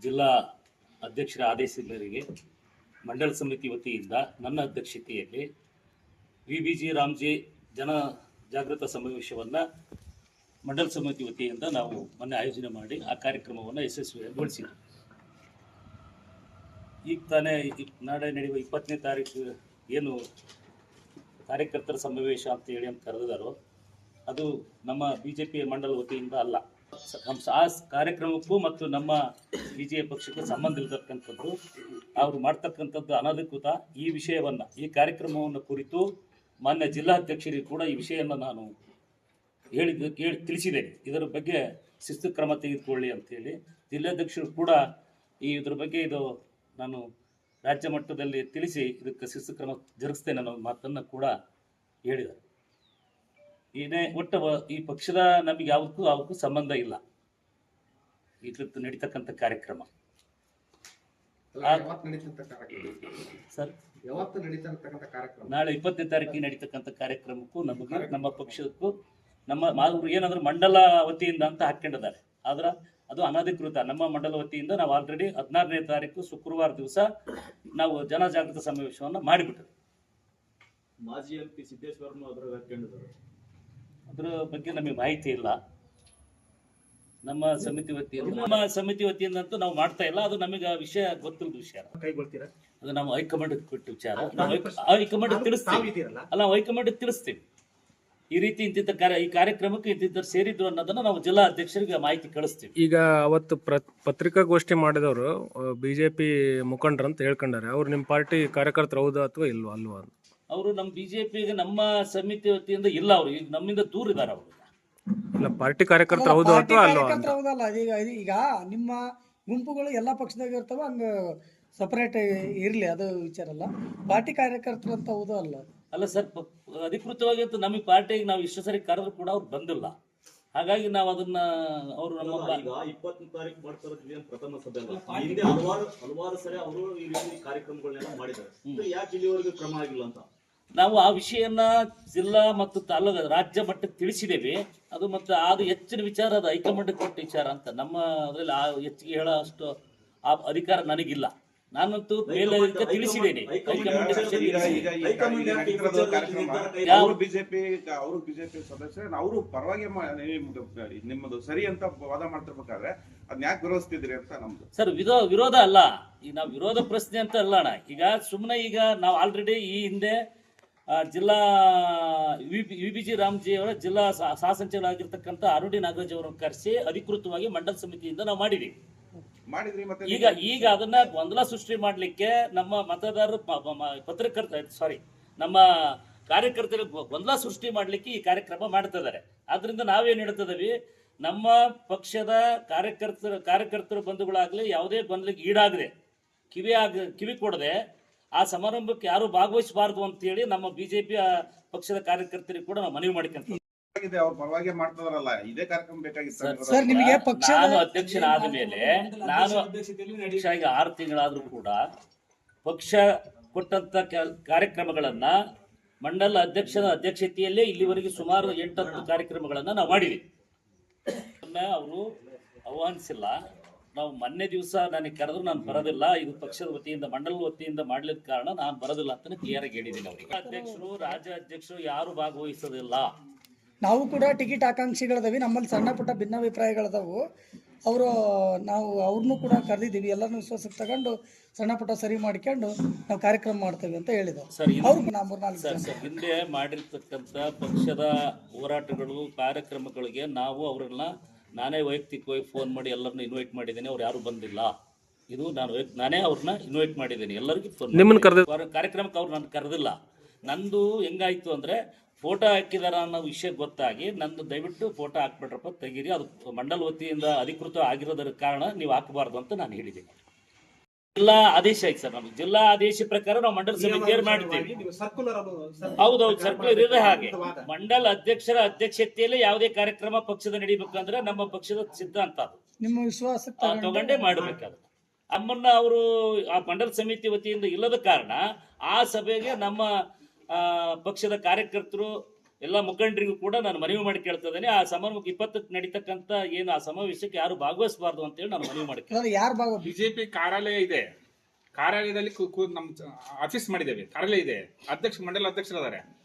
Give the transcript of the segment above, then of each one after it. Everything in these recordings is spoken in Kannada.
ಜಿಲ್ಲಾ ಅಧ್ಯಕ್ಷರ ಆದೇಶದ ಮೇರೆಗೆ ಮಂಡಲ ಸಮಿತಿ ವತಿಯಿಂದ ನನ್ನ ಅಧ್ಯಕ್ಷತೆಯಲ್ಲಿ ವಿ ಬಿ ಜಿ ರಾಮ್ಜಿ ಜನ ಜಾಗೃತ ಸಮಾವೇಶವನ್ನು ಮಂಡಲ ಸಮಿತಿ ವತಿಯಿಂದ ನಾವು ಮೊನ್ನೆ ಆಯೋಜನೆ ಮಾಡಿ ಆ ಕಾರ್ಯಕ್ರಮವನ್ನು ಯಶಸ್ವಿಗೊಳಿಸಿದ್ವಿ ಈಗ ತಾನೇ ನಾಳೆ ನಡೆಯುವ ಇಪ್ಪತ್ತನೇ ತಾರೀಕು ಏನು ಕಾರ್ಯಕರ್ತರ ಸಮಾವೇಶ ಅಂತ ಹೇಳಿ ಅಂತ ಕರೆದಿದ್ದಾರೋ, ಅದು ನಮ್ಮ ಬಿ ಜೆ ಪಿ ಮಂಡಲ ವತಿಯಿಂದ ಅಲ್ಲ. ನಮ್ಮ ಆ ಕಾರ್ಯಕ್ರಮಕ್ಕೂ ಮತ್ತು ನಮ್ಮ ಬಿ ಜೆ ಪಕ್ಷಕ್ಕೂ ಸಂಬಂಧ ಇರತಕ್ಕಂಥದ್ದು, ಅವರು ಮಾಡ್ತಕ್ಕಂಥದ್ದು ಅನಧಿಕೃತ ಈ ವಿಷಯವನ್ನು, ಈ ಕಾರ್ಯಕ್ರಮವನ್ನು ಕುರಿತು ಮಾನ್ಯ ಜಿಲ್ಲಾಧ್ಯಕ್ಷರಿಗೆ ಕೂಡ ಈ ವಿಷಯವನ್ನು ನಾನು ಹೇಳಿದ ಕೇಳಿ ತಿಳಿಸಿದ್ದೇನೆ. ಇದರ ಬಗ್ಗೆ ಶಿಸ್ತು ಕ್ರಮ ತೆಗೆದುಕೊಳ್ಳಿ ಅಂತೇಳಿ ಜಿಲ್ಲಾಧ್ಯಕ್ಷರು ಕೂಡ ಈ ಇದ್ರ ಬಗ್ಗೆ ಇದು ನಾನು ರಾಜ್ಯ ಮಟ್ಟದಲ್ಲಿ ತಿಳಿಸಿ ಇದಕ್ಕೆ ಶಿಸ್ತು ಕ್ರಮ ಜರುಗಿಸ್ತೇನೆ ಅನ್ನೋ ಮಾತನ್ನು ಕೂಡ ಹೇಳಿದರು ಏನೇ ಒಟ್ಟ ಈ ಪಕ್ಷದ ನಮಗೆ ಯಾವಕ್ಕೂ ಅವಕ್ಕೂ ಸಂಬಂಧ ಇಲ್ಲ. ಇವತ್ತು ನಡೀತಕ್ಕಂಥ ಕಾರ್ಯಕ್ರಮ. ಸರ್? ಯಾವತ್ತು ನಡೀತಕ್ಕಂಥ ಕಾರ್ಯಕ್ರಮ? ನಾಳೆ ಇಪ್ಪತ್ತನೇ ತಾರೀಕಿಗೆ ನಡೀತಕ್ಕಂಥ ಕಾರ್ಯಕ್ರಮಕ್ಕೂ ನಮಗೆ ನಮ್ಮ ಪಕ್ಷಕ್ಕೂ ನಮ್ಮ ಮಾ- ಏನಂದ್ರೆ ಏನಾದ್ರು ಮಂಡಲ ವತಿಯಿಂದ ಅಂತ ಹಾಕೊಂಡಿದ್ದಾರೆ ಆದ್ರೆ ಅದು ಅನಧಿಕೃತ. ನಮ್ಮ ಮಂಡಲ ವತಿಯಿಂದ ನಾವು ಆಲ್ರೆಡಿ ಹದಿನಾರನೇ ತಾರೀಕು ಶುಕ್ರವಾರ ದಿವಸ ನಾವು ಜನಜಾಗೃತ ಸಮಾವೇಶವನ್ನು ಮಾಡಿಬಿಟ್ಟರು ಮಾಜಿ ಎಂ ಪಿ ಸಿದ್ದೇಶ್ವರನು ಅದರ ಬಗ್ಗೆ ನಮಗೆ ಮಾಹಿತಿ ಇಲ್ಲ. ನಮ್ಮ ಸಮಿತಿ ವತಿಯಿಂದ ನಮ್ಮ ಸಮಿತಿ ವತಿಯಿಂದ ಅಂತೂ ನಾವು ಮಾಡ್ತಾ ಇಲ್ಲ. ಅದು ನಮಗೆ ಆ ವಿಷಯ ಗೊತ್ತಿಲ್ಲದ ವಿಷಯ. ಕೈಗೊಳ್ತೀರಾ? ಅದು ನಾವು ಹೈಕಮಾಂಡ್ ಕೊಟ್ಟ ವಿಚಾರ. ಹೈಕಮಾಂಡ್ ತಿಳಿಸ್ತೀವಿ. ಅಲ್ಲ ಹೈಕಮಾಂಡ್ ತಿಳಿಸ್ತೀವಿ. ಈ ರೀತಿ ಇಂತಿದ್ದ ಕಾರ್ಯ ಈ ಕಾರ್ಯಕ್ರಮಕ್ಕೆ ಇಂತಿದ್ದರು ಸೇರಿದ್ರು ಅನ್ನೋದನ್ನ ನಾವು ಜಿಲ್ಲಾ ಅಧ್ಯಕ್ಷರಿಗೆ ಮಾಹಿತಿ ಕಳಿಸ್ತೀವಿ. ಈಗ ಅವತ್ತು ಪ್ರ ಪತ್ರಿಕಾಗೋಷ್ಠಿ ಮಾಡಿದವರು ಬಿಜೆಪಿ ಮುಖಂಡರು ಅಂತ ಹೇಳ್ಕೊಂಡಾರೆ. ಅವ್ರು ನಿಮ್ಮ ಪಾರ್ಟಿ ಕಾರ್ಯಕರ್ತರು ಹೌದಾ ಅಥವಾ ಇಲ್ವಾ ಅಲ್ವಾ ಅಂತ? ಅವರು ನಮ್ಮ ಬಿಜೆಪಿಗೆ ನಮ್ಮ ಸಮಿತಿ ವತಿಯಿಂದ ಇಲ್ಲ ಅವರು. ಈಗ ನಮ್ಮಿಂದ ದೂರ ಇದ್ದಾರೆ ಅವರು. ಇಲ್ಲ ಪಾರ್ಟಿ ಕಾರ್ಯಕರ್ತರು ಹೌದು ಪಾರ್ಟಿ ಅಥವಾ ಅಲ್ವಾ ಅಂತ? ಕಾರ್ಯಕರ್ತರು ಹೌದಲ್ಲ ಈಗ ಈಗ ನಿಮ್ಮ ಗುಂಪುಗಳು ಎಲ್ಲ ಪಕ್ಷದಾಗ ಇರ್ತಾವ ಹಂಗ ಸಪರೇಟ್ ಇರ್ಲಿ ಅದು ವಿಚಾರ ಅಲ್ಲ. ಪಾರ್ಟಿ ಕಾರ್ಯಕರ್ತರು ಅಂತ ಹೌದು ಅಲ್ಲ ಅಲ್ಲ ಸರ್ ಅಧಿಕೃತವಾಗಿ ಅಂತ ನಮಗೆ ಪಾರ್ಟಿಗೆ ನಾವು ಇಷ್ಟು ಸರಿ ಕರೆದ್ರು ಕೂಡ ಅವ್ರು ಬಂದಿಲ್ಲ. ಹಾಗಾಗಿ ನಾವು ಅದನ್ನ ಅವರು ನಮ್ಮ ಬ- ಈಗ ಇಪ್ಪತ್ತನೇ ತಾರೀಕು ಮಾಡ್ತಾ ಇರೋದು ಪ್ರಥಮ ಸಭೆ ಅಲ್ಲ. ಹಿಂದೆ ಹಲವಾರು ಹಲವಾರು ಸರಿ ಅವರು ಈ ರೀತಿ ಕಾರ್ಯಕ್ರಮಗಳನ್ನೆಲ್ಲ ಮಾಡಿದ್ದಾರೆ. ಯಾಕೆ ಇಲ್ಲಿವರೆಗೂ ಕ್ರಮ ಆಗಿಲ್ಲ ಅಂತ? ನಾವು ಆ ವಿಷಯನ್ನ ಜಿಲ್ಲಾ ಮತ್ತು ತಾಲೂಕು ರಾಜ್ಯ ಮಟ್ಟಕ್ಕೆ ತಿಳಿಸಿದ್ದೇವೆ. ಅದು ಮತ್ತೆ ಅದು ಹೆಚ್ಚಿನ ವಿಚಾರ ಅದು ಹೈಕಮಾಂಡ್ ಕೊಟ್ಟ ವಿಚಾರ ಅಂತ. ನಮ್ಮ ಅದರಲ್ಲಿ ಆ ಹೆಚ್ಚಿಗೆ ಹೇಳೋ ಅಷ್ಟು ಆ ಅಧಿಕಾರ ನನಗಿಲ್ಲ. ನಾನಂತೂ ಮೇಲೆ ಇದಕ್ಕೆ ತಿಳಿಸಿದ್ದೇನೆ. ಬಿಜೆಪಿ ಅವರು ಬಿಜೆಪಿ ಸದಸ್ಯರು ಅವರು ಪರವಾಗಿ ನಿಮ್ಮದು ಸರಿ ಅಂತ ವಾದ ಮಾಡ್ತಿರ್ಬೇಕಾದ್ರೆ ಅದ್ ಯಾಕೆ ವಿರೋಧಿಸ್ತಿದ್ರಿ ಅಂತ ನಮ್ದು. ಸರ್ ವಿರೋ ವಿರೋಧ ಅಲ್ಲ. ಈಗ ನಾವು ವಿರೋಧ ಪ್ರಶ್ನೆ ಅಂತ ಅಲ್ಲ ಅಣ್ಣ. ಈಗ ಸುಮ್ಮನೆ ಈಗ ನಾವು ಆಲ್ರೆಡಿ ಈ ಹಿಂದೆ ಜಿಲ್ಲಾ ವಿ ಬಿ ಜಿ ರಾಮ್ಜಿ ಅವರ ಜಿಲ್ಲಾ ಸಹ ಸಂಚಾಲಕರಾಗಿರ್ತಕ್ಕಂಥ ಅರುಡಿ ನಾಗರಾಜ್ ಅವರನ್ನು ಕರೆಸಿ ಅಧಿಕೃತವಾಗಿ ಮಂಡಲ ಸಮಿತಿಯಿಂದ ನಾವು ಮಾಡಿದ್ದೀವಿ ಈಗ ಈಗ ಅದನ್ನ ಗೊಂದಲ ಸೃಷ್ಟಿ ಮಾಡಲಿಕ್ಕೆ ನಮ್ಮ ಮತದಾರರು ಪತ್ರಕರ್ತ ಸಾರಿ ನಮ್ಮ ಕಾರ್ಯಕರ್ತರು ಗೊಂದಲ ಸೃಷ್ಟಿ ಮಾಡಲಿಕ್ಕೆ ಈ ಕಾರ್ಯಕ್ರಮ ಮಾಡ್ತಿದ್ದಾರೆ ಆದ್ರಿಂದ ನಾವೇನು ಹೇಳ್ತಿದ್ದೀವಿ? ನಮ್ಮ ಪಕ್ಷದ ಕಾರ್ಯಕರ್ತರ ಕಾರ್ಯಕರ್ತರ ಬಂಧುಗಳಾಗಲಿ ಯಾವುದೇ ಗೊಂದಲಕ್ಕೆ ಈಡಾಗದೆ ಕಿವಿ ಆಗ ಕಿವಿ ಕೊಡದೆ ಆ ಸಮಾರಂಭಕ್ಕೆ ಯಾರು ಭಾಗವಹಿಸಬಾರ್ದು ಅಂತೇಳಿ ನಮ್ಮ ಬಿಜೆಪಿ ಪಕ್ಷದ ಕಾರ್ಯಕರ್ತರಿಗೆ ಕೂಡ ನಾವು ಮನವಿ ಮಾಡಿಕೊಂತೀವಿ. ಆಗಿದೆ ಅವ್ರ ಪರವಾಗಿ ಮಾಡ್ತಾರಲ್ಲ ಇದೇ ಕಾರ್ಯಕ್ರಮ ಬೇಕಾಗಿತ್ತು ಸರ್, ನಿಮಗೆ ಪಕ್ಷದ- ನಾನು ಅಧ್ಯಕ್ಷನಾದ ಮೇಲೆ ನಾನು ಅಧ್ಯಕ್ಷ ಈಗ ಆರು ತಿಂಗಳಾದ್ರೂ ಕೂಡ ಪಕ್ಷ ಕೊಟ್ಟಂತ ಕಾರ್ಯಕ್ರಮಗಳನ್ನ ಮಂಡಲ ಅಧ್ಯಕ್ಷನ ಅಧ್ಯಕ್ಷತೆಯಲ್ಲೇ ಇಲ್ಲಿವರೆಗೆ ಸುಮಾರು ಎಂಟತ್ತು ಕಾರ್ಯಕ್ರಮಗಳನ್ನ ನಾವು ಮಾಡಿದ್ವಿ ಅವರು ಆಹ್ವಾನಿಸಿಲ್ಲ. ನಾವು ಮೊನ್ನೆ ದಿವಸ ನನಗೆ ಕರೆದ್ರು ನಾನು ಬರೋದಿಲ್ಲ. ಇದು ಪಕ್ಷದ ವತಿಯಿಂದ ಮಂಡಲ ವತಿಯಿಂದ ಮಾಡ್ಲಿಕ್ಕೆ ಕಾರಣ ನಾನು ಬರೋದಿಲ್ಲ ಅಂತ ಕ್ಲಿಯರ್ ಆಗಿ ಹೇಳಿದ್ದೀನಿ ಅವರಿಗೆ. ಅಧ್ಯಕ್ಷರು ರಾಜ್ಯ ಅಧ್ಯಕ್ಷರು ಯಾರು ಭಾಗವಹಿಸೋದಿಲ್ಲ. ನಾವು ಕೂಡ ಟಿಕೆಟ್ ಆಕಾಂಕ್ಷಿಗಳದವಿ ನಮ್ಮಲ್ಲಿ ಸಣ್ಣ ಪುಟ್ಟ ಭಿನ್ನಾಭಿಪ್ರಾಯಗಳದವು. ಅವರು ನಾವು ಅವ್ರನ್ನೂ ಕೂಡ ಕರೆದಿದ್ದೀವಿ ಎಲ್ಲರನ್ನೂ ವಿಶ್ವಾಸಕ್ಕೆ ತಗೊಂಡು ಸಣ್ಣ ಪುಟ್ಟ ಸರಿ ಮಾಡ್ಕೊಂಡು ನಾವು ಕಾರ್ಯಕ್ರಮ ಮಾಡ್ತೇವೆ ಅಂತ ಹೇಳಿದ್ರು. ಅವ್ರು ನಾವು ಮೂರ್ನಾಲ್ಕು ಸರ್ ಸರ್ ಹಿಂದೆ ಮಾಡಿರ್ತಕ್ಕಂಥ ಪಕ್ಷದ ಹೋರಾಟಗಳು ಕಾರ್ಯಕ್ರಮಗಳಿಗೆ ನಾವು ಅವರನ್ನ ನಾನೇ ವೈಯಕ್ತಿಕವಾಗಿ ಫೋನ್ ಮಾಡಿ ಎಲ್ಲರನ್ನ ಇನ್ವೈಟ್ ಮಾಡಿದ್ದೀನಿ ಅವ್ರು ಯಾರು ಬಂದಿಲ್ಲ. ಇದು ನಾನು ನಾನೇ ಅವ್ರನ್ನ ಇನ್ವೈಟ್ ಮಾಡಿದ್ದೀನಿ ಎಲ್ಲರಿಗೂ ಫೋನ್ ನಿಮ್ಮನ್ನ ಕರೆದ ಕಾರ್ಯಕ್ರಮಕ್ಕೆ ಅವ್ರು ನಾನು ಕರೆದಿಲ್ಲ. ನಂದು ಹೆಂಗಾಯ್ತು ಅಂದ್ರೆ ಫೋಟೋ ಹಾಕಿದಾರ ಅನ್ನೋ ವಿಷಯ ಗೊತ್ತಾಗಿ ನಂದು ದಯವಿಟ್ಟು ಫೋಟೋ ಹಾಕ್ಬಿಟ್ರಪ್ಪ ತೆಗೀರಿ. ಅದು ಮಂಡಲ್ ವತಿಯಿಂದ ಅಧಿಕೃತ ಆಗಿರೋದರ ಕಾರಣ ನೀವು ಹಾಕಬಾರ್ದು ಅಂತ ನಾನು ಹೇಳಿದ್ದೀನಿ ಜಿಲ್ಲಾ ಆದೇಶ ಐತೆ ಸರ್ ನಮ್ಗೆ ಜಿಲ್ಲಾ ಆದೇಶ ಪ್ರಕಾರ ನಾವು ಮಂಡಲ ಸಮಿತಿಯರು ಮಾಡಿದ್ದೀವಿ ಹೌದೌದು ಸರ್ಕುಲರ್ ಇದೆ ಹಾಗೆ. ಮಂಡಲ ಅಧ್ಯಕ್ಷರ ಅಧ್ಯಕ್ಷತೆಯಲ್ಲಿ ಯಾವುದೇ ಕಾರ್ಯಕ್ರಮ ಪಕ್ಷದ ನಡಿಬೇಕಂದ್ರೆ ನಮ್ಮ ಪಕ್ಷದ ಸಿದ್ಧಾಂತ ಅದು. ನಿಮ್ಮ ವಿಶ್ವಾಸ ತಗೊಂಡು ಮಾಡಬೇಕಾದ್ರೆ ನಮ್ಮನ್ನ ಅವರು ಆ ಮಂಡಲ ಸಮಿತಿ ವತಿಯಿಂದ ಇಲ್ಲದ ಕಾರಣ ಆ ಸಭೆಗೆ ನಮ್ಮ ಪಕ್ಷದ ಕಾರ್ಯಕರ್ತರು ಎಲ್ಲ ಮುಖಂಡರಿಗೂ ಕೂಡ ನಾನು ಮನವಿ ಮಾಡಿ ಕೇಳ್ತಾ ಇದ್ದೇನೆ. ಆ ಸಮಾರಂಭಕ್ಕೆ ಇಪ್ಪತ್ತಕ್ಕೆ ನಡೀತಕ್ಕಂಥ ಏನು ಆ ಸಮಾವೇಶಕ್ಕೆ ಯಾರು ಭಾಗವಹಿಸಬಾರ್ದು ಅಂತೇಳಿ ನಾನು ಮನವಿ ಮಾಡಿ ಯಾರು ಯಾರು ಭಾಗ ಬಿಜೆಪಿ ಕಾರ್ಯಾಲಯ ಇದೆ. ಕಾರ್ಯಾಲಯದಲ್ಲಿ ಕೂ- ಕೂ- ನಮ್ಮ ಆಫೀಸ್ ಮಾಡಿದ್ದೇವೆ. ಕಾರ್ಯಾಲಯ ಇದೆ. ಅಧ್ಯಕ್ಷ ಮಂಡಲ ಅಧ್ಯಕ್ಷರಿದ್ದಾರೆ.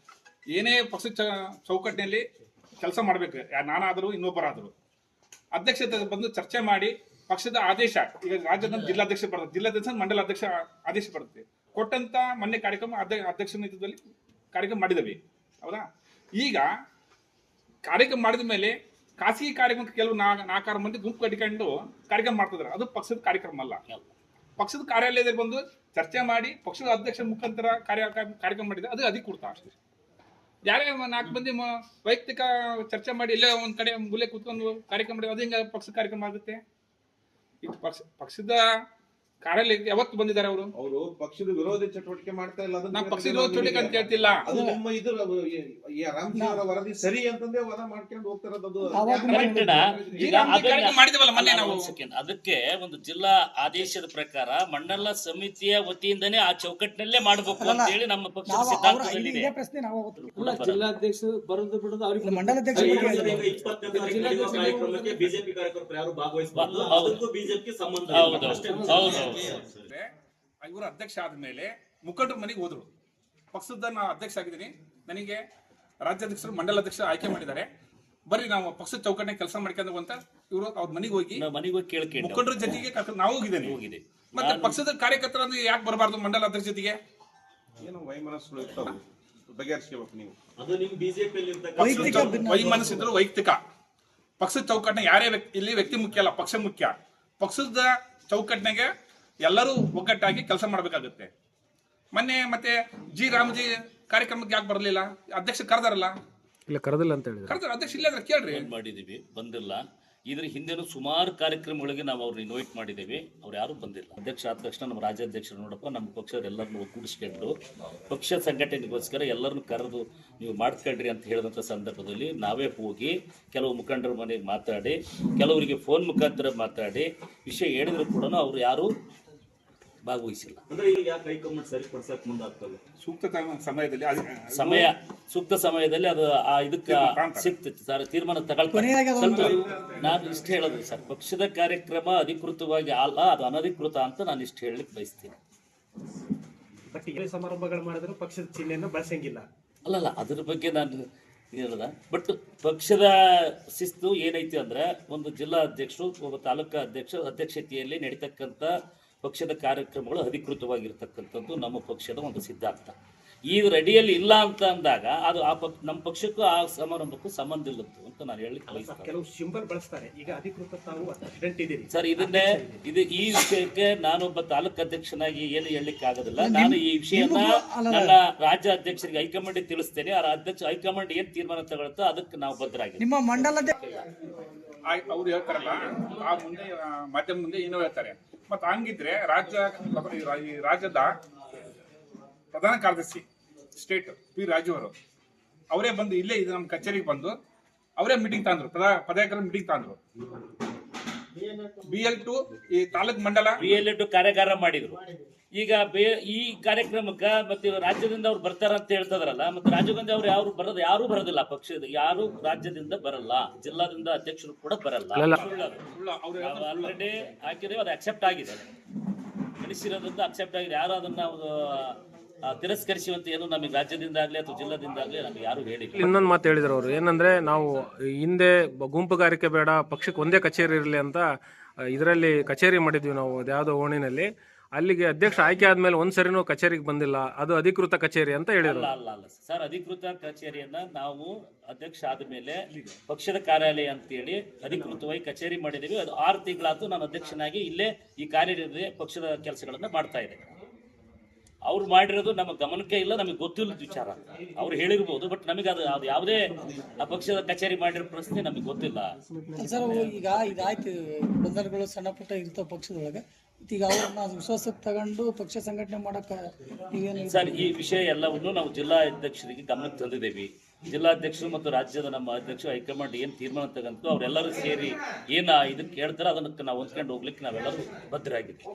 ಏನೇ ಪಕ್ಷ ಚ- ಚೌಕಟ್ಟಿನಲ್ಲಿ ಕೆಲಸ ಮಾಡಬೇಕು. ನಾನಾದರೂ ಇನ್ನೊಬ್ಬರಾದರೂ. ಅಧ್ಯಕ್ಷತೆ ಬಂದು ಚರ್ಚೆ ಮಾಡಿ ಪಕ್ಷದ ಆದೇಶ ಈಗ ರಾಜ್ಯದ ಜಿಲ್ಲಾಧ್ಯಕ್ಷ ಬರ್ತದೆ. ಜಿಲ್ಲಾಧ್ಯಕ್ಷ ಮಂಡಲ ಅಧ್ಯಕ್ಷ ಆದೇಶ ಬರುತ್ತೆ. ಕೊಟ್ಟಂತ ಮೊನ್ನೆ ಕಾರ್ಯಕ್ರಮ ಅಧ್ಯ- ಅಧ್ಯಕ್ಷ ನೇತೃತ್ವದಲ್ಲಿ ಕಾರ್ಯಕ್ರಮ ಮಾಡಿದವಿ ಹೌದಾ? ಈಗ ಕಾರ್ಯಕ್ರಮ ಮಾಡಿದ ಮೇಲೆ ಖಾಸಗಿ ಕಾರ್ಯಕ್ರಮಕ್ಕೆ ಕೆಲವು ನಾಲ್ಕಾರು ಮಂದಿ ಗುಂಪು ಕಟ್ಟಿಕೊಂಡು ಕಾರ್ಯಕ್ರಮ ಮಾಡ್ತಿದ್ದಾರೆ. ಅದು ಪಕ್ಷದ ಕಾರ್ಯಕ್ರಮ ಅಲ್ಲ. ಪಕ್ಷದ ಕಾರ್ಯಾಲಯದಲ್ಲಿ ಬಂದು ಚರ್ಚೆ ಮಾಡಿ ಪಕ್ಷದ ಅಧ್ಯಕ್ಷ ಮುಖಾಂತರ ಕಾರ್ಯ ಕಾರ್ಯಕ್ರಮ ಮಾಡಿದ್ರೆ ಅದು ಅದಕ್ಕೆ ಅಷ್ಟೇ ಯಾರೇ ನಾಲ್ಕು ಮಂದಿ ವೈಯಕ್ತಿಕ ಚರ್ಚೆ ಮಾಡಿ ಇಲ್ಲೇ ಒಂದ್ ಕಡೆ ಮೂಲೆ ಕೂತ್ಕೊಂಡು ಕಾರ್ಯಕ್ರಮ ಮಾಡಿದ್ರೆ ಅದು ಹಿಂಗೆ ಪಕ್ಷದ ಕಾರ್ಯಕ್ರಮ ಆಗುತ್ತೆ? ಇದು ಪಕ್ಷ ಪಕ್ಷದ ಕಾರ್ಯಾಲಯಕ್ಕೆ ಯಾವತ್ತು ಬಂದಿದ್ದಾರೆ ಅವರು? ಅವರು ಪಕ್ಷದ ವಿರೋಧಿ ಚಟುವಟಿಕೆ ಮಾಡ್ತಾ ಇಲ್ಲ ಅದನ್ನ ನಾವು ಪಕ್ಷದ ವಿರೋಧ ಚಟುವಟಿಕೆ ಅಂತ ಹೇಳ್ತಿಲ್ಲ ಅದು ನಮ್ಮ ಇದು ರಾಮಚಂದ್ರ ಅವರ ವರದಿ ಸರಿ ಅಂತಂದೇ ವಾದ ಮಾಡ್ಕೊಂಡು ಹೋಗ್ತಿರೋದು ಮಾಡಿದವಲ್ಲ ಮೊನ್ನೆ ನಾವು. ಅದಕ್ಕೆ ಒಂದು ಜಿಲ್ಲಾ ಆದೇಶದ ಪ್ರಕಾರ ಮಂಡಲ ಸಮಿತಿಯ ವತಿಯಿಂದನೇ ಆ ಚೌಕಟ್ಟಿನಲ್ಲೇ ಮಾಡಬೇಕು ಅಂತ ಹೇಳಿ ನಮ್ಮ ಪಕ್ಷದ ಸಿದ್ಧಾಂತದಲ್ಲಿದೆ. ಪ್ರಶ್ನೆ ನಾವು ಅವತ್ತು ಜಿಲ್ಲಾಧ್ಯಕ್ಷರು ಬರೋದು ಬಿಡೋದು ಅವ್ರಿಗೆ ಕಾರ್ಯಕ್ರಮಕ್ಕೆ ಬಿಜೆಪಿ ಕಾರ್ಯಕರ್ತರು ಯಾರು ಭಾಗವಹಿಸಬಾರ್ದು. ಅದಕ್ಕೂ ಬಿಜೆಪಿ ಸಂಬಂಧ ಹೌದು, ಹೌದು. ಇವರು ಅಧ್ಯಕ್ಷ ಆದ್ಮೇಲೆ ಮುಖಂಡರು ಮನೆಗೆ ಹೋದ್ರು. ಪಕ್ಷದ ನಾನು ಅಧ್ಯಕ್ಷ ಆಗಿದ್ದೀನಿ. ನನಗೆ ರಾಜ್ಯಾಧ್ಯಕ್ಷರು ಮಂಡಲ ಅಧ್ಯಕ್ಷ ಆಯ್ಕೆ ಮಾಡಿದ್ದಾರೆ. ಬರ್ರಿ ನಾವು ಪಕ್ಷದ ಚೌಕಟ್ಟಿನ ಕೆಲಸ ಮಾಡ್ಕೊಂಡು ಅಂತ ಇವರು ಅವ್ರ ಮನೆಗೆ ಹೋಗಿ ಮನೆಗೆ ಹೋಗಿ ಕೇಳಿ ಮುಖಂಡರ ಜೊತೆಗೆ ನಾವು ಹೋಗಿದ್ದೇನೆ. ಹೋಗಿದೆ. ಮತ್ತೆ ಪಕ್ಷದ ಕಾರ್ಯಕರ್ತರನ್ನು ಯಾಕೆ ಬರಬಾರ್ದು ಮಂಡಲ ಅಧ್ಯಕ್ಷ ಜೊತೆಗೆ? ಏನೋ ವೈಮನಸ್ಸುಗಳು ಇರ್ತಾವೆ? ಬಗೆಹರಿಸ್ಕೋಬೇಕು ನೀವು. ಅದು ನಿಮ್ ಬಿಜೆಪಿಯಲ್ಲಿ ವೈಮನಸ್ಸಿದ್ರು ವೈಯಕ್ತಿಕ. ಪಕ್ಷದ ಚೌಕಟ್ಟಿನ ಯಾರೇ ವ್ಯಕ್ತಿ ಇಲ್ಲಿ ವ್ಯಕ್ತಿ ಮುಖ್ಯ ಅಲ್ಲ ಪಕ್ಷ ಮುಖ್ಯ. ಪಕ್ಷದ ಚೌಕಟ್ಟಿನಾಗೆ ಎಲ್ಲರೂ ಒಗ್ಗಟ್ಟಾಗಿ ಕೆಲಸ ಮಾಡಬೇಕಾಗುತ್ತೆ. ಮೊನ್ನೆ ಮತ್ತೆ ಜಿ ರಾಮಜಿ ಕಾರ್ಯಕ್ರಮಕ್ಕೆ ಯಾಕೆ ಬರಲಿಲ್ಲ? ಅಧ್ಯಕ್ಷ ಕರೆದಾರಲ್ಲ? ಇಲ್ಲ ಕರೆದಿಲ್ಲ ಅಂತ ಹೇಳಿದ್ರು. ಕರೆದಾರ ಅಧ್ಯಕ್ಷ ಇಲ್ಲ ಕೇಳ್ರಿ. ಮಾಡಿದೀವಿ? ಬಂದಿಲ್ಲ. ಇದ್ರ ಹಿಂದೆನೂ ಸುಮಾರು ಕಾರ್ಯಕ್ರಮಗಳಿಗೆ ನಾವು ಅವ್ರನ್ನ ಇನ್ವೈಟ್ ಮಾಡಿದ್ದೀವಿ ಅವ್ರು ಯಾರು ಬಂದಿಲ್ಲ. ಅಧ್ಯಕ್ಷ ಆದ ತಕ್ಷಣ ನಮ್ಮ ರಾಜ್ಯಾಧ್ಯಕ್ಷರು ನೋಡಪ್ಪ ನಮ್ಮ ಪಕ್ಷದ ಎಲ್ಲರನ್ನು ಒಗ್ಗೂಡಿಸ್ಕೊಂಡು ಪಕ್ಷ ಸಂಘಟನೆಗೋಸ್ಕರ ಎಲ್ಲರನ್ನು ಕರೆದು ನೀವು ಮಾಡ್ಕೊಳ್ರಿ ಅಂತ ಹೇಳಿದಂಥ ಸಂದರ್ಭದಲ್ಲಿ ನಾವೇ ಹೋಗಿ ಕೆಲವು ಮುಖಂಡರ ಮನೆಗೆ ಮಾತಾಡಿ ಕೆಲವರಿಗೆ ಫೋನ್ ಮುಖಾಂತರ ಮಾತಾಡಿ ವಿಷಯ ಹೇಳಿದ್ರು ಕೂಡ ಅವರು ಯಾರೂ ಭಾಗವಹಿಸಿಲ್ಲ. ಅಂದ್ರೆ ಈಗ ಯಾಕೆ ಹೈಕಮಾಂಡ್ ಸರಿಪಡಿಸಕ್ ಮುಂದಾಗ್ತದೆ? ಸೂಕ್ತ ಸಮಯದಲ್ಲಿ ಅದು- ಸಮಯ ಸೂಕ್ತ ಸಮಯದಲ್ಲಿ ಅದು ಆ ಇದಕ್ಕೆ. ಸಿಗ್ತೈತಿ ಸರ್ ತೀರ್ಮಾನ ತಗೊಳ್ತಾರೆ ಕೊನೆಯಾಗಿ ಅದೊಂದು- ಸ್ವಲ್ಪ ನಾನು ಇಷ್ಟು ಹೇಳೋದು ಸರ್ ಪಕ್ಷದ ಕಾರ್ಯಕ್ರಮ ಅಧಿಕೃತವಾಗಿ ಅಲ್ಲ ಅದು ಅನಧಿಕೃತ ಅಂತ ನಾನು ಇಷ್ಟು ಹೇಳಲಿಕ್ಕೆ ಬಯಸ್ತೀನಿ. ಬಟ್ ಏನೇ ಸಮಾರಂಭಗಳು ಮಾಡಿದ್ರು ಪಕ್ಷದ ಚಿಹ್ನೆಯನ್ನು ಬಳಸಂಗಿಲ್ಲ. ಅಲ್ಲಲ್ಲ ಅದ್ರ ಬಗ್ಗೆ ನಾನು ಹೇಳದ? ಬಟ್ ಪಕ್ಷದ ಶಿಸ್ತು ಏನೈತಿ ಅಂದ್ರೆ ಒಂದು ಜಿಲ್ಲಾ ಅಧ್ಯಕ್ಷರು ಒಬ್ಬ ತಾಲೂಕಾ ಅಧ್ಯಕ್ಷ ಅಧ್ಯಕ್ಷತೆಯಲ್ಲಿ ನಡೀತಕ್ಕಂಥ ಪಕ್ಷದ ಕಾರ್ಯಕ್ರಮಗಳು ಅಧಿಕೃತವಾಗಿರ್ತಕ್ಕಂಥದ್ದು ನಮ್ಮ ಪಕ್ಷದ ಒಂದು ಸಿದ್ಧಾಂತ. ಈ ರೆಡಿಯಲ್ಲಿ ಇಲ್ಲ ಅಂತ ಅಂದಾಗ ಅದು ಆ ಪಕ್ಷ ನಮ್ಮ ಪಕ್ಷಕ್ಕೂ ಆ ಸಮಾರಂಭಕ್ಕೂ ಸಂಬಂಧ ಇಲ್ಲದ್ದು ಅಂತ ನಾನು ಹೇಳಲಿಕ್ಕೆ ಬಯಸ್ತೇನೆ. ಕೆಲವು ಸಿಂಬಲ್ ಬಳಸ್ತಾರೆ. ಈಗ ಅಧಿಕೃತ ತಾವು ಪ್ರೆಸಿಡೆಂಟ್ ಇದ್ದೀರಿ. ಸರ್ ಇದನ್ನೇ ಇದು ಈ ವಿಷಯಕ್ಕೆ ನಾನೊಬ್ಬ ತಾಲೂಕು ಅಧ್ಯಕ್ಷನಾಗಿ ಏನು ಹೇಳಲಿಕ್ಕೆ ಆಗೋದಿಲ್ಲ ನಾನು ಈ ವಿಷಯನ ನನ್ನ ರಾಜ್ಯ ಅಧ್ಯಕ್ಷರಿಗೆ ಹೈಕಮಾಂಡ್ ತಿಳಿಸ್ತೇನೆ. ಆ ಅಧ್ಯಕ್ಷ ಹೈಕಮಾಂಡ್ ಏನು ತೀರ್ಮಾನ ತಗೊಳುತ್ತೋ ಅದಕ್ಕೆ ನಾವು ಬದ್ಧರಾಗಿ ನಿಮ್ಮ ಮಂಡಲದ ಆಯ್- ಅವ್ರು ಹೇಳ್ತಾರಲ್ಲ ಆ ಮುಂದೆ ಮಾಧ್ಯಮ ಮುಂದೆ ಏನೋ ಹೇಳ್ತಾರೆ. ಮತ್ತೆ ಹಂಗಿದ್ರೆ ರಾಜ್ಯ ಈ ರಾಜ್ಯದ ಪ್ರಧಾನ ಕಾರ್ಯದರ್ಶಿ ಸ್ಟೇಟ್ ಪಿ ರಾಜು ಅವರು ಅವರೇ ಬಂದು ಇಲ್ಲೇ ಇದು ನಮ್ಮ ಕಚೇರಿಗೆ ಬಂದು ಅವರೇ ಮೀಟಿಂಗ್ ತಂದ್ರು ಪದ ಪದಾಧಿಕಾರಿ ಮೀಟಿಂಗ್ ತಂದ್ರು. ಬಿ ಎಲ್ ಟು ಈ ತಾಲೂಕ್ ಮಂಡಲ ಬಿ ಎಲ್ ಟು ಕಾರ್ಯಾಗಾರ ಮಾಡಿದ್ರು. ಈಗ ಬೇ ಈ ಕಾರ್ಯಕ್ರಮಕ್ಕೆ ಮತ್ತೆ ರಾಜ್ಯದಿಂದ ಅವ್ರು ಬರ್ತಾರ ಅಂತ ಹೇಳ್ತದ್ರಲ್ಲ ಮತ್ತೆ ರಾಜೀವ್ ಗಾಂಧಿ ಅವ್ರು ಯಾರು ಬರೋದು ಯಾರು ಬರೋದಿಲ್ಲ ಪಕ್ಷದ ಯಾರು ರಾಜ್ಯದಿಂದ ಬರಲ್ಲ ಜಿಲ್ಲಾದಿಂದ ಅಧ್ಯಕ್ಷರು ಕೂಡ ಬರಲ್ಲ. ಆಲ್ರೆಡಿ ಹಾಕಿದ್ರೆ ಅದು. ಅಕ್ಸೆಪ್ಟ್ ಆಗಿದೆ. ಕಳಿಸಿರೋದ್ರಿಂದ ಅಕ್ಸೆಪ್ಟ್ ಆಗಿದೆ ಯಾರು ಅದನ್ನ ತಿರಸ್ಕರಿಸುವಂತ ಏನು ನಮಗೆ ರಾಜ್ಯದಿಂದ ಆಗಲಿ ಅಥವಾ ಜಿಲ್ಲಾದಿಂದ ಆಗಲಿ ನಮ್ಗೆ ಯಾರು ಹೇಳಿಲ್ಲ. ಇನ್ನೊಂದು ಮಾತು ಹೇಳಿದ್ರು ಅವರು. ಏನಂದ್ರೆ ನಾವು ಹಿಂದೆ ಗುಂಪುಗಾರಿಕೆ ಬೇಡ ಪಕ್ಷಕ್ಕೆ ಒಂದೇ ಕಚೇರಿ ಇರಲಿ ಅಂತ ಇದರಲ್ಲಿ ಕಚೇರಿ ಮಾಡಿದ್ವಿ ನಾವು ಅದ್ಯಾವುದೋ ಓಣಿನಲ್ಲಿ. ಅಲ್ಲಿಗೆ ಅಧ್ಯಕ್ಷ ಆಯ್ಕೆ ಆದ್ಮೇಲೆ ಒಂದ್ ಸರಿನೂ ಕಚೇರಿಗೆ ಬಂದಿಲ್ಲ. ಅದು ಅಧಿಕೃತ ಕಚೇರಿ ಅಂತ ಹೇಳಿದ್ರು. ಅಲ್ಲ ಅಲ್ಲ ಸರ್, ಅಧಿಕೃತ ಕಚೇರಿಯನ್ನ ನಾವು ಅಧ್ಯಕ್ಷ ಆದ್ಮೇಲೆ ಪಕ್ಷದ ಕಾರ್ಯಾಲಯ ಅಂತೇಳಿ ಅಧಿಕೃತವಾಗಿ ಕಚೇರಿ ಮಾಡಿದ್ದೀವಿ. ಅದು ಆರು ತಿಂಗಳಾತು ನಾನು ಅಧ್ಯಕ್ಷನಾಗಿ ಇಲ್ಲೇ ಈ ಕಾರ್ಯದಲ್ಲಿ ಪಕ್ಷದ ಕೆಲಸಗಳನ್ನ ಮಾಡ್ತಾ ಇದೆ ಅವ್ರು ಮಾಡಿರೋದು ನಮ್ಮ ಗಮನಕ್ಕೆ ಇಲ್ಲ ನಮಗೆ ಗೊತ್ತಿಲ್ಲದ ವಿಚಾರ. ಅವ್ರು ಹೇಳಿರ್ಬೋದು ಬಟ್ ನಮಗೆ ಅದು ಅದು ಯಾವುದೇ ಆ ಪಕ್ಷದ ಕಚೇರಿ ಮಾಡಿರೋ ಪ್ರಶ್ನೆ ನಮಗೆ ಗೊತ್ತಿಲ್ಲ. ಸರ್ ಈಗ ಇದಾಯ್ತು ಗೊಂದಲಗಳು ಸಣ್ಣ ಪುಟ್ಟ ಇರ್ತಾವ ಪಕ್ಷದೊಳಗೆ. ಈಗ ಅವ್ರನ್ನ ವಿಶ್ವಾಸಕ್ಕೆ ತಗೊಂಡು ಪಕ್ಷ ಸಂಘಟನೆ ಮಾಡಕ್ಕೆ ಸರ್ ಈ ವಿಷಯ ಎಲ್ಲವನ್ನು ನಾವು ಜಿಲ್ಲಾ ಅಧ್ಯಕ್ಷರಿಗೆ ಗಮನಕ್ಕೆ ತಂದಿದ್ದೇವೆ. ಜಿಲ್ಲಾಧ್ಯಕ್ಷರು ಮತ್ತು ರಾಜ್ಯದ ನಮ್ಮ ಅಧ್ಯಕ್ಷರು ಹೈಕಮಾಂಡ್ ಏನು ತೀರ್ಮಾನ ತಗಂತು ಅವರೆಲ್ಲರೂ ಸೇರಿ ಏನು ಇದಕ್ಕೆ ಹೇಳ್ತಾರೆ ಅದನ್ನ ನಾವು ಹೊಂದ್ಕೊಂಡು ಹೋಗ್ಲಿಕ್ಕೆ ನಾವೆಲ್ಲರೂ ಬದ್ಧರಾಗಿದ್ದೀವಿ.